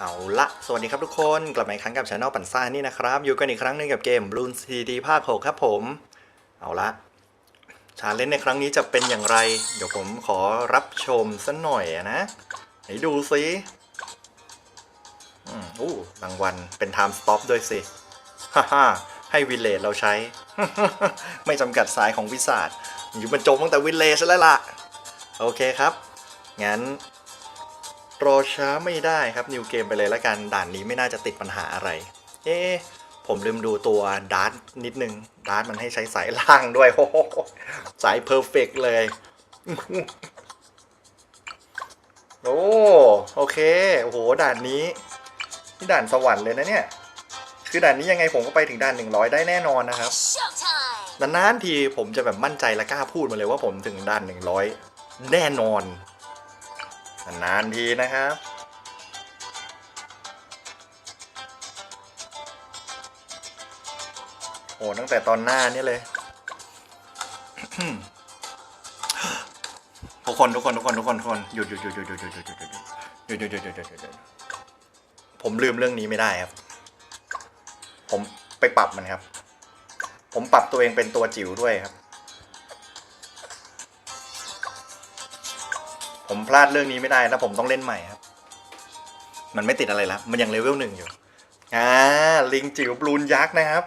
เอาละสวัสดีครับทุกคน กลับมาอีกครั้งกับช anel ปั่นซ่านี่นะครับ อยู่กันอีกครั้งหนึ่งกับเกม Bloon CD ภาค 6 ครับผม เอาละชาเลนจ์ในครั้งนี้จะเป็นอย่างไร เดี๋ยวผมขอรับชมสักหน่อยนะไหนดูสิอืมอู้รางวัลเป็น time stop ด้วยสิ ฮ่าฮ่าให้วิเลจเราใช้ ไม่จำกัดสายของวิสาดอยู่บรรจงตั้งแต่วิเลจแล้วล่ะ โอเคครับ งั้น รอช้าไม่ได้ครับนิวเกมไปเลยละกันด่านนี้ไม่น่าจะติดปัญหาอะไร เอ๊ะผมลืมดูตัวดาร์ตนิดนึงดาร์ตมันให้ใช้สายล่างด้วยโอ้โหสายเพอร์เฟกเลย โอ้โอเคโอ้โหด่านนี้นี่ด่านสวรรค์เลยนะเนี่ย คือด่านนี้ยังไงผมก็ไปถึงด่าน 100 ได้แน่นอนนะครับ Showtime! นานๆทีผมจะแบบมั่นใจและกล้าพูดมาเลยว่าผมถึงด่าน 100 แน่นอน นานทีนะครับโอ้ตั้งแต่ตอนหน้านี่เลย ทุกคนทุกคนทุกคนทุกคนทุกคนหยุดหยุดหยุดหยุดหยุดหยุดหยุดหยุดหยุดหยุดหยุดหยุดหยุดหยุดหยุดหยุดผมลืมเรื่องนี้ไม่ได้ครับ ผมไปปรับมันครับ ผมปรับตัวเองเป็นตัวจิ๋วด้วยครับ ผมพลาดเรื่องนี้ไม่ได้แล้วผมต้องเล่นใหม่ครับ มันไม่ติดอะไรแล้ว มันยังเลเวลหนึ่งอยู่ อ่า ลิงจิ๋วบลูนยักษ์นะครับ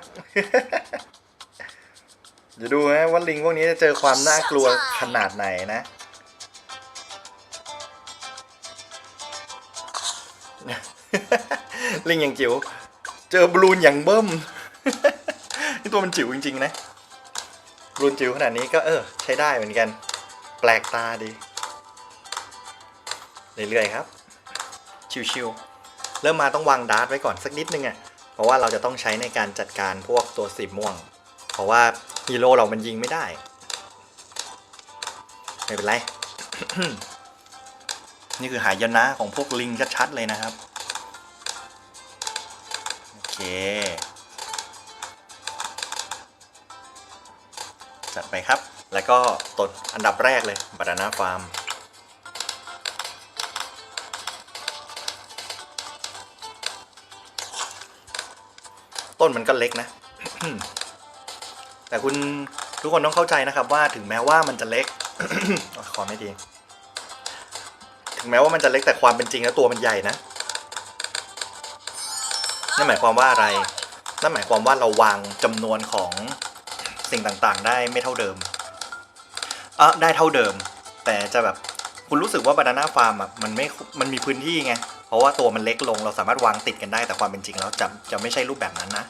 เดี๋ยวดูนะว่าลิงพวกนี้จะเจอความน่ากลัวขนาดไหนนะลิงอย่างจิ๋ว เจอบลูนอย่างเบิ้ม นี่ตัวมันจิ๋วจริงๆนะ บลูนจิ๋วขนาดนี้ก็เออ ใช้ได้เหมือนกัน แปลกตาดี เรื่อยๆครับ ชิวๆเริ่มมาต้องวางดาร์ตไว้ก่อนสักนิดนึงอะ่ะเพราะว่าเราจะต้องใช้ในการจัดการพวกตัวสีม่วง เพราะว่าฮีโร่เรามันยิงไม่ได้ ไม่เป็นไร นี่คือหายนะของพวกลิงชัดๆเลยนะครับ โอเค จัดไปครับ แล้วก็ต้นอันดับแรกเลยบานานาฟาร์ม ต้นมันก็เล็กนะ แต่คุณทุกคนต้องเข้าใจนะครับว่าถึงแม้ว่ามันจะเล็กขอไม่ดี ถึงแม้ว่ามันจะเล็กแต่ความเป็นจริงแล้วตัวมันใหญ่นะนั่นหมายความว่าอะไรนั่นหมายความว่าเราวางจำนวนของสิ่งต่างๆ ได้ไม่เท่าเดิมเออได้เท่าเดิม แต่จะแบบคุณรู้สึกว่าบานาน่าฟาร์มอะมันไม่มันมีพื้นที่ไง เพราะว่าตัวมันเล็กลงเราสามารถวางติดกันได้แต่ความเป็นจริงแล้วจะจะไม่ใช่รูปแบบนั้นนะ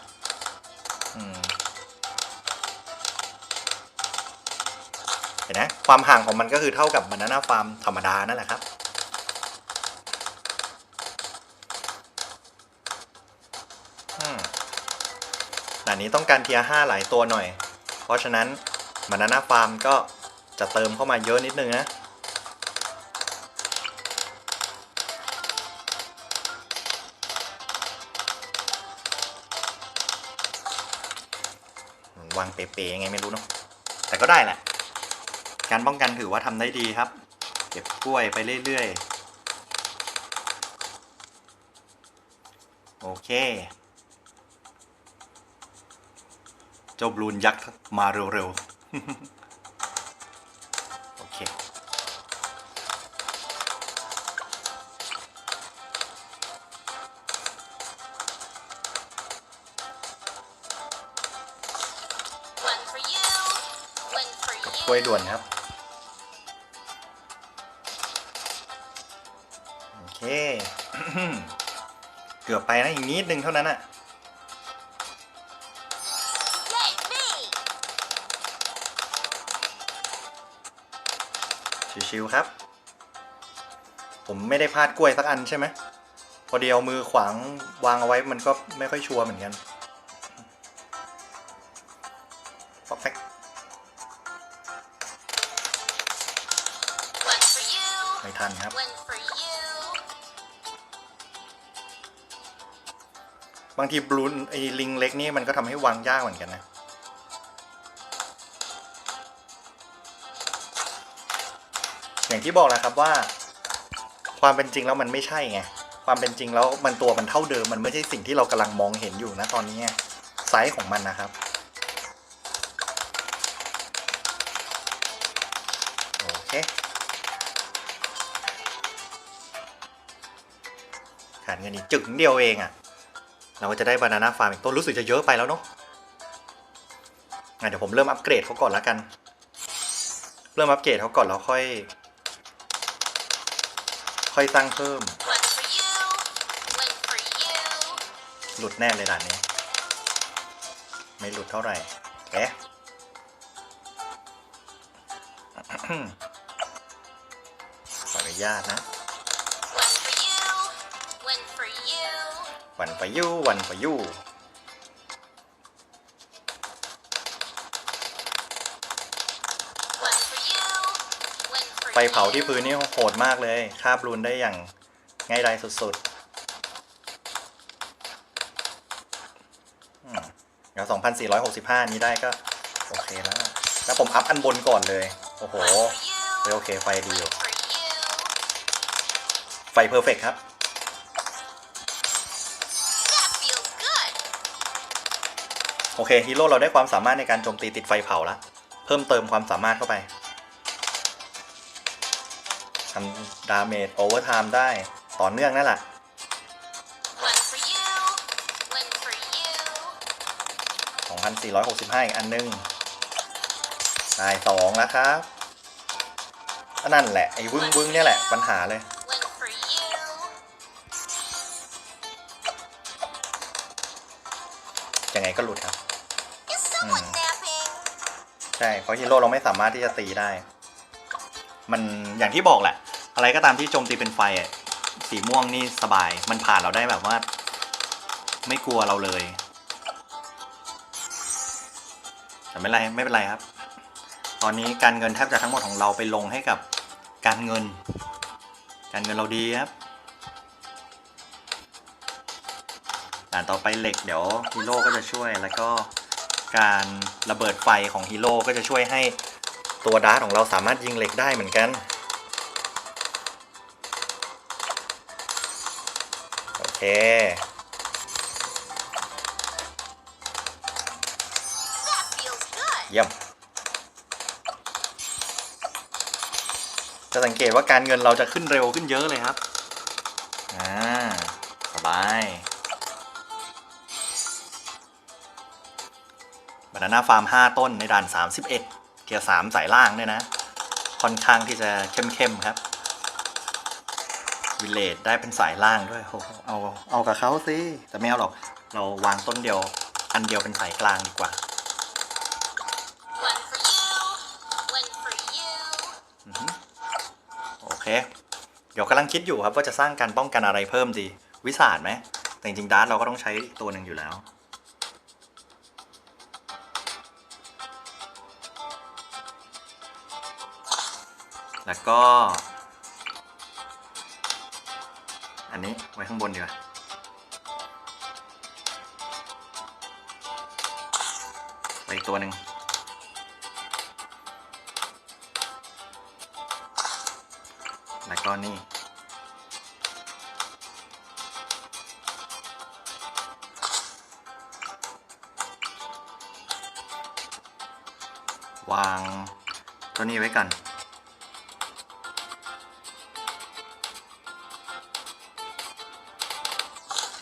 เห็นนะความห่างของมันก็คือเท่ากับบานาน่าฟาร์มธรรมดานั่นแหละครับอืมด่านนี้ต้องการเทียห้าหลายตัวหน่อย เพราะฉะนั้นบานาน่าฟาร์มก็จะเติมเข้ามาเยอะนิดนึงนะ วางเป๊ะๆยังไงไม่รู้เนาะแต่ก็ได้แหละ การป้องกันถือว่าทำได้ดีครับ เก็บกล้วยไปเรื่อยๆ โอเค เจ้าบลูนยักษ์มาเร็วๆ ล้วยด่วนครับ โอเค เกือบไปนะอีกนิดนึงเท่านั้นอะชิวๆครับ ผมไม่ได้พลาดกล้วยสักอันใช่ไหม พอเดียวมือขวางวางเอาไว้มันก็ไม่ค่อยชัวร์เหมือนกัน บางทีบลูนไอ้ลิงเล็กนี่มันก็ทำให้วางยากเหมือนกันนะ อย่างที่บอกแหละครับว่า ความเป็นจริงแล้วมันไม่ใช่ไง ความเป็นจริงแล้วมันตัวมันเท่าเดิม มันไม่ใช่สิ่งที่เรากำลังมองเห็นอยู่นะตอนนี้ไงไซส์ของมันนะครับโอเคขาดเงินอีกจึงเดียวเองอะ่ะ เราก็จะได้บานาน่าฟาร์มอีกต้นรู้สึกจะเยอะไปแล้วเนาะงั้นเดี๋ยวผมเริ่มอัปเกรดเขาก่อนละกัน เริ่มอัปเกรดเขาก่อนแล้วค่อย ค่อยสร้างเพิ่ม หลุดแน่เลยด่านนี้ ไม่หลุดเท่าไหร่แอะขออนุญาตนะ One for you. One for you. วันไปยูวันไปยู One for you. One for ไฟเผาที่ you. พื้นนี่โหดมากเลยคาบรูนได้อย่างง่ายดายสุดๆอืมเดี๋ยว2,465 นี้ได้ก็ โอเคแล้ว แล้วผมอัพอันบนก่อนเลย โอ้โห One for you. เฮ้ยโอเคไฟดีอยู่ One for you. ไฟเพอร์เฟกครับ โอเคฮีโร่เราได้ความสามารถในการโจมตีติดไฟเผาละเพิ่มเติมความสามารถเข้าไปทำดาเมจโอเวอร์ไทม์ได้ต่อเนื่องนั่นแหละ One for you. One for you. 2,465 อีกอันนึงได้สองแล้วครับก็นั่นแหละ ไอ้วึ้งวึ้งเนี่ยแหละ ปัญหาเลย One for you. ยังไงก็หลุดครับ Is someone napping? ใช่เพราะฮีโร่เราไม่สามารถที่จะตีได้ มันอย่างที่บอกแหละ อะไรก็ตามที่โจมตีเป็นไฟอะสีม่วงนี่สบาย มันผ่านเราได้แบบว่า ไม่กลัวเราเลยแต่ไม่เป็นไรไม่เป็นไรครับ ตอนนี้การเงินแทบจะทั้งหมดของเราไปลงให้กับการเงิน การเงินเราดีครับด่านต่อไปเหล็กเดี๋ยวฮีโร่ก็จะช่วยแล้วก็ การระเบิดไฟของฮีโร่ก็จะช่วยให้ตัวดาร์ทของเราสามารถยิงเหล็กได้เหมือนกัน โอเค เยี่ยม จะสังเกตว่าการเงินเราจะขึ้นเร็วขึ้นเยอะเลยครับ อ่า สบายานาน่าฟาร์ม 5 ต้นในด่าน 31 เกียร์ 3 สายล่างเนี่ยนะ ค่อนข้างที่จะเข้มๆครับ วิเลดได้เป็นสายล่างด้วยโอ้โหเอาเอากับเขาสิ แต่ไม่เอาหรอก เราวางต้นเดียว อันเดียวเป็นสายกลางดีกว่า One for you. One for you. อือฮึโอเค เดี๋ยวกำลังคิดอยู่ครับว่าจะสร้างการป้องกันอะไรเพิ่มดี วิสาดไหมแต่จริงๆดาร์ตเราก็ต้องใช้อีกตัวหนึ่งอยู่แล้ว แล้วก็ อันนี้ไว้ข้างบนดีกว่าไปตัวหนึ่งแล้วก็นี่วางตัวนี้ไว้กัน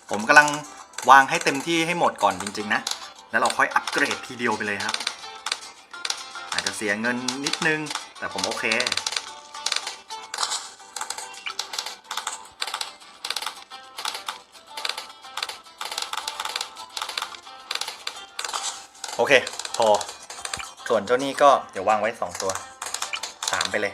ผมกำลังวางให้เต็มที่ให้หมดก่อนจริง ๆ นะ แล้วเราค่อยอัปเกรดทีเดียวไปเลยครับ อาจจะเสียเงินนิดนึง แต่ผมโอเค โอเค พอ ส่วนเจ้านี่ก็เดี๋ยววางไว้สองตัวสามไปเลย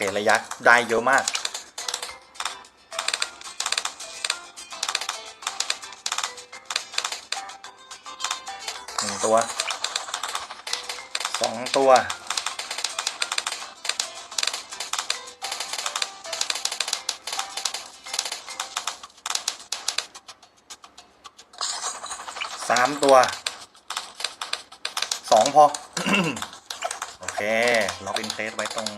เคระยะได้เยอะมาก หนึ่งตัว สองตัวสามตัวสองพอ โอเคล็อกอินเพลสไว้ตรง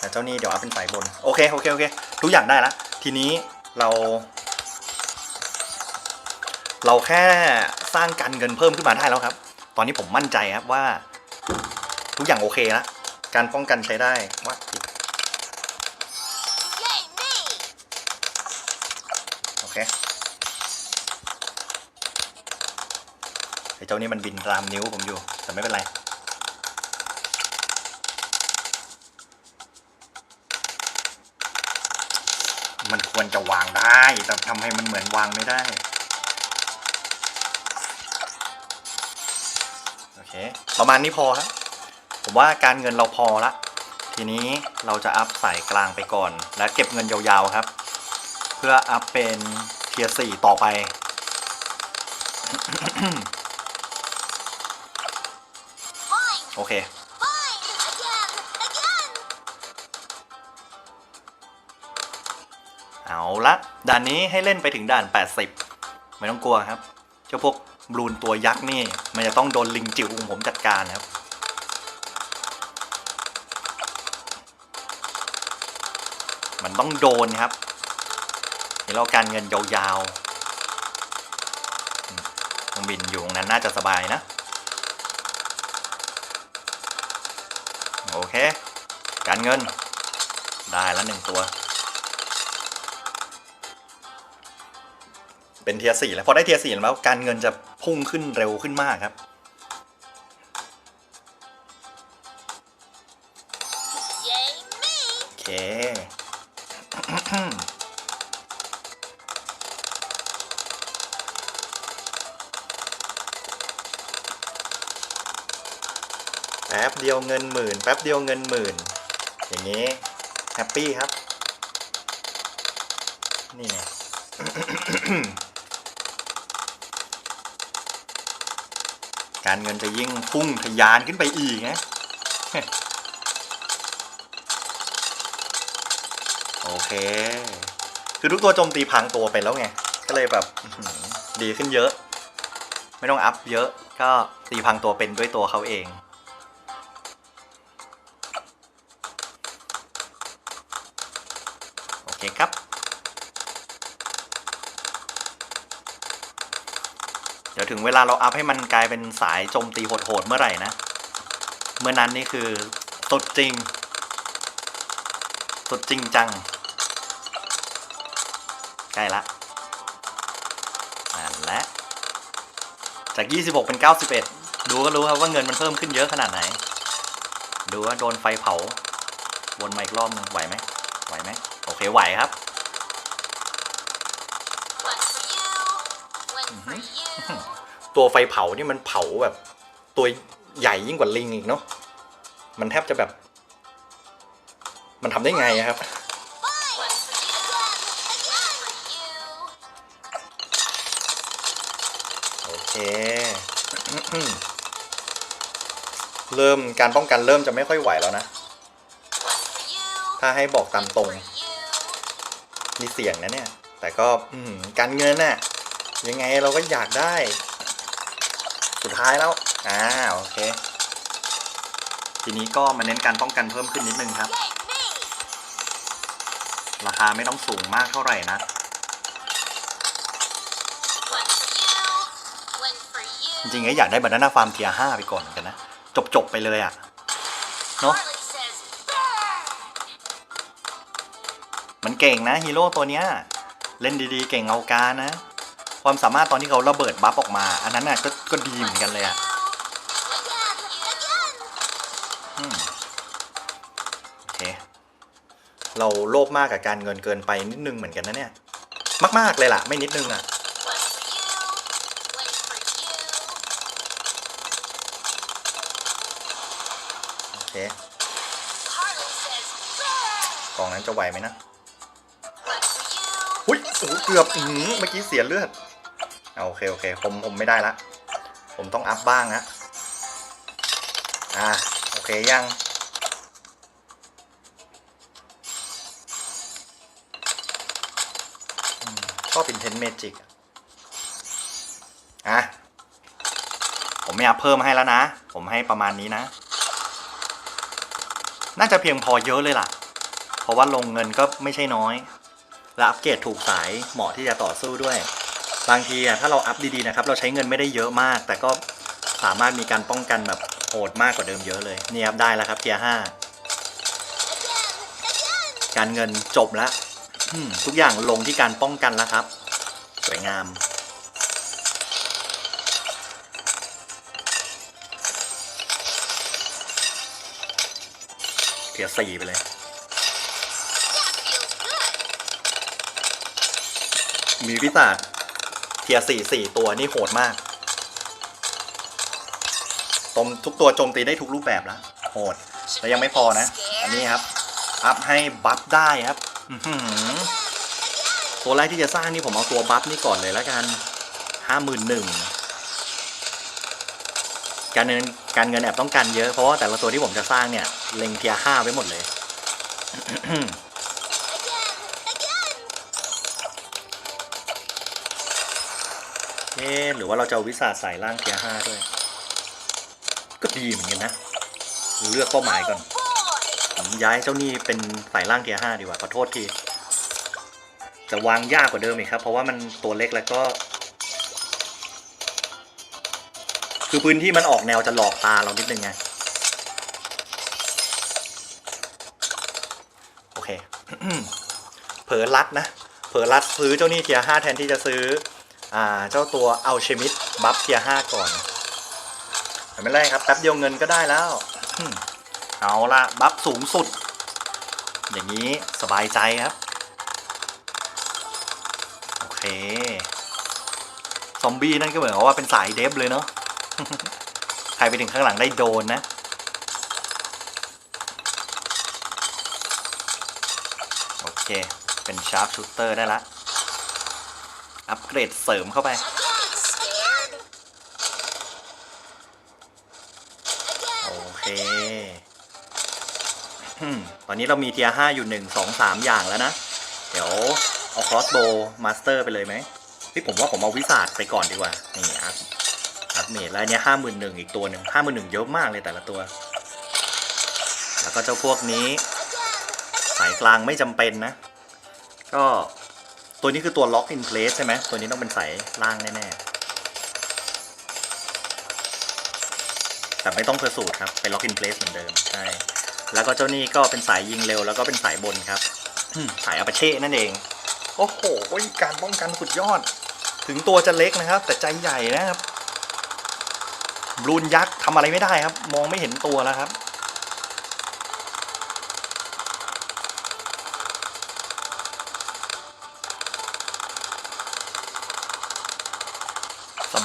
แต่เจ้านี่เดี๋ยวเอัพเป็นสายบน โอเคโอเคโอเคทุกอย่างได้ละทีนี้เรา เราแค่สร้างการเงินเพิ่มขึ้นมาได้แล้วครับ ตอนนี้ผมมั่นใจครับว่า ทุกอย่างโอเคแล้วการป้องกันใช้ได้ว่าผิดโอเคไอ้เจ้านี่มันบินตามนิ้วผมอยู่แต่ไม่เป็นไร ควรจะวางได้ แต่ทำให้มันเหมือนวางไม่ได้ โอเค ประมาณนี้พอครับ ผมว่าการเงินเราพอละ ทีนี้เราจะอัพสายกลางไปก่อน และเก็บเงินยาวๆครับ เพื่ออัพเป็นเทียร์สี่ต่อไปโอเค ด่านนี้ให้เล่นไปถึงด่าน 80 ไม่ต้องกลัวครับ เจ้าพวกบลูนตัวยักษ์นี่มันจะต้องโดนลิงจิ๋วของผมจัดการครับ มันต้องโดนครับเดี๋ยวเราการเงินยาวๆมเครื่องบินอยู่ตรงนั้นน่าจะสบายนะ โอเค การเงินได้แล้วหนึ่งตัว เป็นเทียสี่แล้วพอได้เทียสี่แล้วการเงินจะพุ่งขึ้นเร็วขึ้นมากครับ โอเค แป๊บเดียวเงินหมื่น แป๊บเดียวเงินหมื่น อย่างนี้ แฮปปี้ครับ นี่ไง การเงินจะยิ่งพุ่งทะยานขึ้นไปอีกนะโอเค คือทุกตัวโจมตีพังตัวไปแล้วไง ก็เลยแบบดีขึ้นเยอะ ไม่ต้องอัพเยอะ ก็ตีพังตัวเป็นด้วยตัวเขาเองโอเคครับ ถึงเวลาเราอัพให้มันกลายเป็นสายโจมตีโหดๆเมื่อไหร่นะ เมื่อนั้นนี่คือสุดจริงสุดจริงจัง ใกล้ละอ่านและ จาก 26 เป็น 91 ดูก็รู้ครับว่าเงินมันเพิ่มขึ้นเยอะขนาดไหน ดูว่าโดนไฟเผา วนมาอีกรอบนึงไหวไหมไหวไหมโอเค ไหวครับ One for ตัวไฟเผานี่มันเผาแบบตัวใหญ่ยิ่งกว่าลิงอีกเนาะมันแทบจะแบบ มันทำได้ไงครับโอเคเริ่มการป้องกันเริ่มจะไม่ค่อยไหวแล้วนะ ถ้าให้บอกตามตรงมีเสี่ยงนะเนี่ย แต่ก็การเงินน่ะยังไงเราก็อยากได้ สุดท้ายแล้วอ่าโอเค ทีนี้ก็มาเน้นการป้องกันเพิ่มขึ้นนิดนึงครับ ราคาไม่ต้องสูงมากเท่าไหร่นะ จริงๆอยากได้บานาน่าฟาร์มเทียห้าไปก่อนกันนะ จบๆไปเลยอะ่ะ เนอะมันเก่งนะฮีโร่ตัวเนี้ย เล่นดีๆ เก่งเอาการนะ ความสามารถตอนที่เขาระเบิดบัฟออกมา อันนั้นน่ะก็ก็ดีเหมือนกันเลยอะ่ะ Again! Again! อืมโอเค เราโลภมากกับการเงินเกินไปนิดนึงเหมือนกันนะเนี่ย มากๆเลยล่ะ ไม่นิดนึงอะ One for you! One for you! โอเค Harley says, "Burn!" กองนั้นจะไหวไหมนะ One for you! หุ้ยโอ้โหเกือบอือหือเมื่อกี้เสียเลือด เอาโอเคโอเคผมผมไม่ได้ละ ผมต้องอัพบ้างนะอ่าโอเคยังชอบอินเทนเมจิกอะผมไม่อัพเพิ่มให้แล้วนะ ผมให้ประมาณนี้นะ น่าจะเพียงพอเยอะเลยล่ะ เพราะว่าลงเงินก็ไม่ใช่น้อย และอัปเกรดถูกสายเหมาะที่จะต่อสู้ด้วย บางทีอะถ้าเราอัพดีๆนะครับเราใช้เงินไม่ได้เยอะมาก แต่ก็สามารถมีการป้องกันแบบโหดมากกว่าเดิมเยอะเลยนี่ยครับได้แล้วครับเทียห้าการเงินจบแล้วทุกอย่างลงที่การป้องกันแล้วครับ สวยงาม เทียสี่ไปเลยมีพิศาจ ทียร์สี่สี่ตัวนี่โหดมากตมทุกตัวโจมตีได้ทุกรูปแบบแล้วโหดแล้วยังไม่พอนะ อันนี้ครับ อัพให้บัฟได้ครับตัวแรกที่จะสร้างนี่ผมเอาตัวบัฟนี่ก่อนเลยแล้วกันห้าหมื่นหนึ่งการเงินการเงินแอบต้องการเยอะเพราะว่าแต่ละตัวที่ผมจะสร้างเนี่ย เล็งเทียห้าไว้หมดเลย หรือว่าเราจะเอาวิสาใส่ร่างเทียห้าด้วย ก็ดีเหมือนกันนะ เลือกเป้าหมายก่อนผมย้ายเจ้านี่เป็นสายล่างเทียห้าดีกว่าขอโทษทีจะวางยากกว่าเดิมอีกครับ เพราะว่ามันตัวเล็กแล้วก็ คือพื้นที่มันออกแนวจะหลอกตาเรานิดนึงไงโอเคเผลอรัดนะเผลอรัดซื้อเจ้านี่เทียห้าแทนที่จะซื้อ เจ้าตัวเอาเชมิดบัฟเทียห้าก่อนไม่เป็นไรครับแป๊บเดียวเงินก็ได้แล้ว เอาละบัฟสูงสุด อย่างนี้สบายใจครับ โอเค ซอมบี้นั่นก็เหมือนว่าเป็นสายเดฟเลยเนาะใครไปถึงข้างหลังได้โดนนะ โอเค เป็นชาร์ปชูเตอร์ได้ละ อัปเกรดเสริมเข้าไป โอเค ตอนนี้เรามีเทียร์ห้าอยู่หนึ่งสองสามอย่างแล้วนะ เดี๋ยวเอาครอสโบมาสเตอร์ไปเลยไหมพี่ผมว่าผมเอาวิสาดไปก่อนดีกว่า นี่อัพอัพเมดแล้วอันเนี้ยห้าหมื่นหนึ่งอีกตัวหนึ่งห้าหมื่นหนึ่งเยอะมากเลยแต่ละตัว แล้วก็เจ้าพวกนี้ สายกลางไม่จำเป็นนะ ก็ ตัวนี้คือตัวล็อกอินเพลสใช่ไหมตัวนี้ต้องเป็นสายล่างแน่ๆ แต่ไม่ต้องเพอร์สูตรครับเป็นล็อกอินเพลสเหมือนเดิมใช่แล้วก็เจ้านี่ก็เป็นสายยิงเร็วแล้วก็เป็นสายบนครับสายอาปาเช่นั่นเอง โอ้โหการป้องกันสุดยอด ถึงตัวจะเล็กนะครับ แต่ใจใหญ่นะครับบลูนยักษ์ทำอะไรไม่ได้ครับ มองไม่เห็นตัวแล้วครับ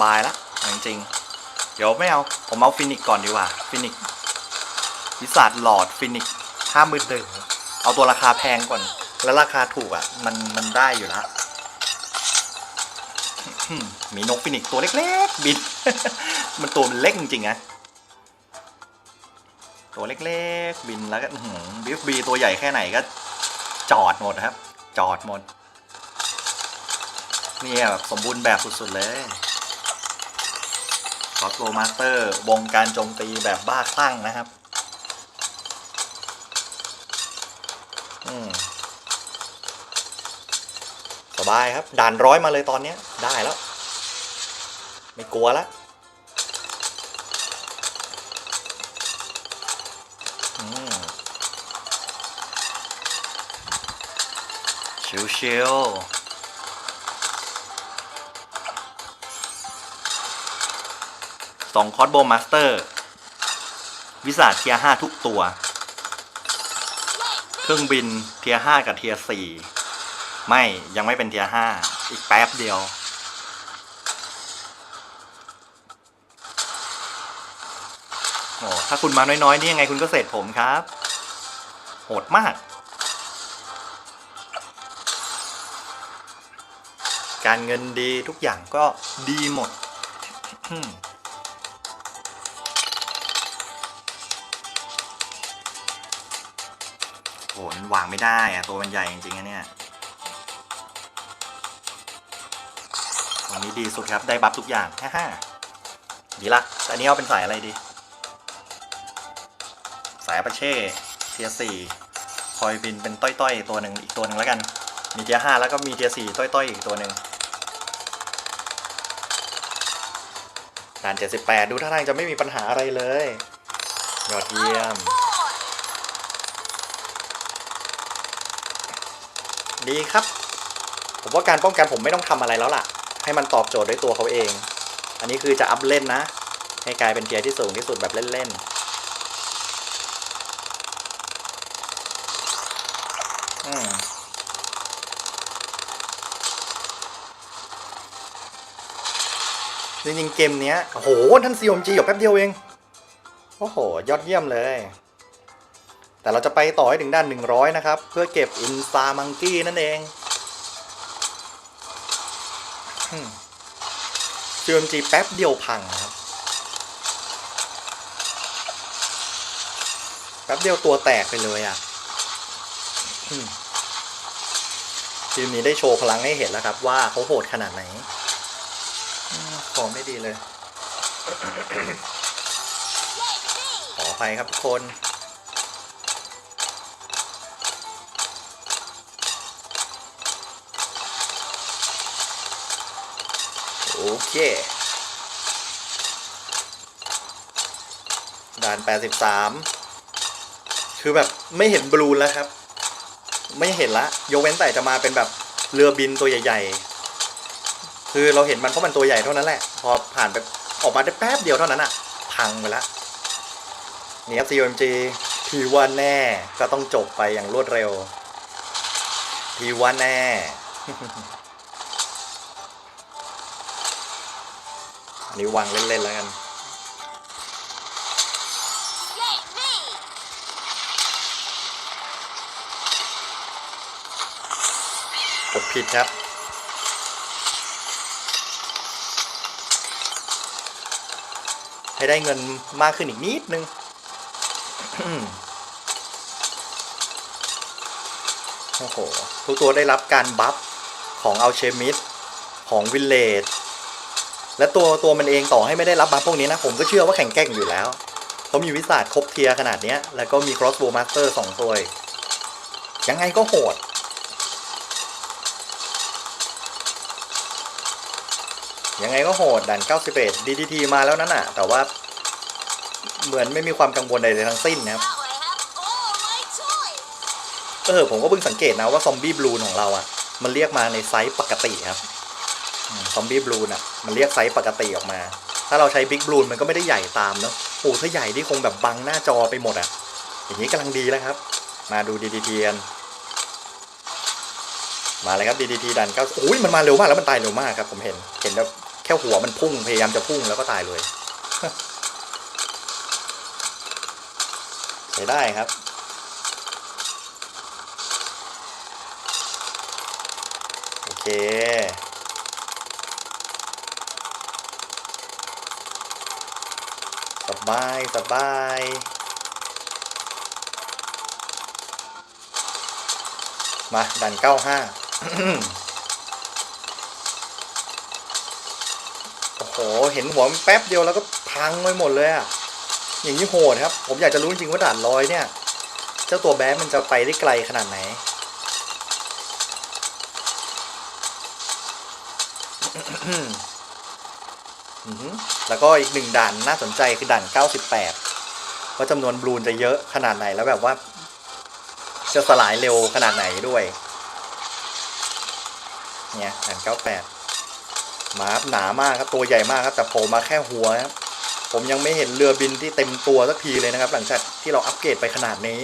บายละจริงๆ เดี๋ยวไม่เอา ผมเอาฟินิกก่อนดีกว่า ฟินิกวิสาดหลอดฟินิกห้าหมื่นหนึ่งเอาตัวราคาแพงก่อน แล้วราคาถูกอะ มันมันได้อยู่ล้วมีนกฟินิกตัวเล็กๆ บิน มันตัวมันเล็กจริงๆนะตัวเล็กๆ บินแล้วก็บีฟบีตัวใหญ่แค่ไหนก็ จอดหมดครับ จอดหมด เนี่ยแบบสมบูรณ์แบบสุดๆเลย คอสโลมาสเตอร์วงการโจมตีแบบบ้าคลั่งนะครับ อืมสบายครับ ด่านร้อยมาเลยตอนนี้ได้แล้ว ไม่กลัวแล้วอืมชิวๆ สองคอร์สโบมาสเตอร์ วิสาเทียห้าทุกตัว เครื่องบินเทียห้ากับเทียสี่ไม่ยังไม่เป็นเทียห้าอีกแป๊บเดียว โอ้ถ้าคุณมาน้อยๆ นี่ยังไงคุณก็เสร็จผมครับ โหดมาก การเงินดีทุกอย่างก็ดีหมด โหมันวางไม่ได้อะตัวมันใหญ่จริงๆอะเนี่ยตรงนี้ดีสุดครับได้บัฟทุกอย่างฮ่าฮ่าดีละแต่อันนี้เอาเป็นสายอะไรดี สายปาเช่เทียสี่คอยบินเป็นต้อยๆตัวหนึ่งอีกตัวหนึ่งแล้วกัน มีเทียห้าแล้วก็มีเทียสี่ต้อยๆอีกตัวหนึ่งด่าน78 ดูท่าทางจะไม่มีปัญหาอะไรเลย ยอดเยี่ยม ดีครับ ผมว่าการป้องกันผมไม่ต้องทำอะไรแล้วล่ะ ให้มันตอบโจทย์ด้วยตัวเขาเอง อันนี้คือจะอัพเล่นนะ ให้กลายเป็นเทียร์ที่สูงที่สุดแบบเล่นๆ อืมจริงๆเกมเนี้ยโอ้โห ท่าน CMG อยู่แป๊บเดียวเอง โอ้โห ยอดเยี่ยมเลย แต่เราจะไปต่อให้ถึงด้าน 100 นะครับ เพื่อเก็บอินซามังกี้นั่นเอง CMG แป๊บเดียวพังครับ แป๊บเดียวตัวแตกไปเลยอะทีมนี้ได้โชว์พลังให้เห็นแล้วครับ ว่าเขาโหดขนาดไหนของไม่ดีเลย ขออภัยครับทุกคน เค ด่าน 83 คือแบบไม่เห็นบลูนแล้วครับ ไม่เห็นละยกเว้นแต่จะมาเป็นแบบเรือบินตัวใหญ่ ๆ คือเราเห็นมันเพราะมันตัวใหญ่เท่านั้นแหละ พอผ่านไปออกมาได้แป๊บเดียวเท่านั้นอะพังไปละนี่ครับ CMG ทีว่าแน่ก็ต้องจบไปอย่างรวดเร็ว ทีว่าแน่ นี้วางเล่นๆแล้วกัน กดผิดครับให้ได้เงินมากขึ้นอีกนิดนึง โอ้โห ทุกตัวได้รับการบัฟของอัลเชมิสของวิลเลจ และตัวตัวมันเองต่อให้ไม่ได้รับบัฟพวกนี้นะ ผมก็เชื่อว่าแข็งแกร่งอยู่แล้วเขามีวิสัทครบเทียขนาดเนี้ยแล้วก็มี crossbow master สองตัวยังไงก็โหด ยังไงก็โหดด่าน91 DDT มาแล้วนั่นน่ะ แต่ว่าเหมือนไม่มีความกังวลใดๆทั้งสิ้นนะครับเออผมก็เพิ่งสังเกตนะว่าซอมบี้บลูนของเราอะ มันเรียกมาในไซส์ปกติครับ ซอมบี้บลูนอะ มันเรียกไซส์ปกติออกมา ถ้าเราใช้บิ๊กบลูนมันก็ไม่ได้ใหญ่ตามเนอะโอ้ถ้าใหญ่ที่คงแบบบังหน้าจอไปหมดอะ อย่างนี้กำลังดีแล้วครับ มาดู DDT กันมาเลยครับ DDT ดันเก้าโอ้ยมันมาเร็วมากแล้วมันตายเร็วมากครับ ผมเห็น เห็นแบบแค่หัวมันพุ่งพยายามจะพุ่งแล้วก็ตายเลยใช้ได้ครับโอเค ส บายสบายมาดันเก้าห้าโอ้โห เห็นหัวมันแป๊บเดียวแล้วก็พังไปหมดเลยอะอย่างนี้โหดครับ ผมอยากจะรู้จริงว่าด่านลอยเนี่ย เจ้าตัวแบดมันจะไปได้ไกลขนาดไหน อือ แล้วก็อีกหนึ่งด่านน่าสนใจคือด่าน 98 ว่าจำนวนบลูนจะเยอะขนาดไหนแล้วแบบว่า จะสลายเร็วขนาดไหนด้วย เนี่ยด่าน 98 มาหนามากครับตัวใหญ่มากครับ แต่โผล่มาแค่หัวครับผมยังไม่เห็นเรือบินที่เต็มตัวสักทีเลยนะครับ หลังจากที่เราอัปเกรดไปขนาดนี้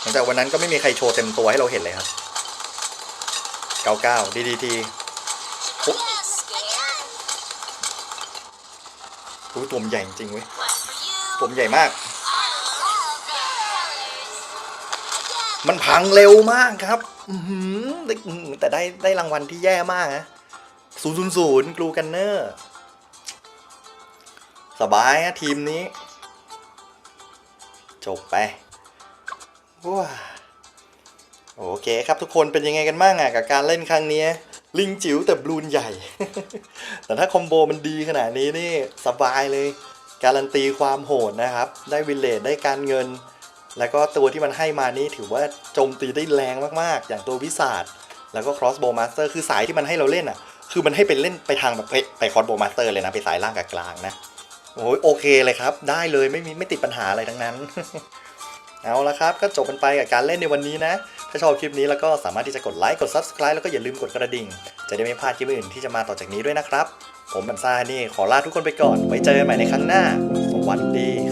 หลังจากวันนั้นก็ไม่มีใครโชว์เต็มตัวให้เราเห็นเลยครับ 99 DDT Yes, again! รู้ตัวมันใหญ่จริงเว้ยตัวมันใหญ่มาก มันพังเร็วมากครับแต่ได้ได้รางวัลที่แย่มากนะศูนย์ศูนย์ศูนย์กลูกันเนอร์ สบายนะทีมนี้ จบไปว้าโอเคครับทุกคนเป็นยังไงกันบ้างอะกับการเล่นครั้งนี้ ลิงจิ๋วแต่บลูนใหญ่ แต่ถ้าคอมโบมันดีขนาดนี้นี่สบายเลย การันตีความโหดนะครับ ได้วิลเลจได้การเงิน แล้วก็ตัวที่มันให้มานี่ถือว่าโจมตีได้แรงมากๆ อย่างตัววิสาดแล้วก็ crossbow master คือสายที่มันให้เราเล่นอะ คือมันให้ไปเล่นไปทางแบบไปไป crossbow master เลยนะไปสายล่างกับกลางนะโอ้ยโอเคเลยครับ ได้เลยไม่มีไม่ติดปัญหาอะไรทั้งนั้น เอาละครับ ก็จบกันไปกับการเล่นในวันนี้นะ ถ้าชอบคลิปนี้แล้วก็สามารถที่จะกดไลค์กด subscribe แล้วก็อย่าลืมกดกระดิ่ง จะได้ไม่พลาดคลิปอื่นที่จะมาต่อจากนี้ด้วยนะครับ ผมบันซ่านี่ขอลาทุกคนไปก่อน ไว้เจอกันใหม่ในครั้งหน้า สวัสดีค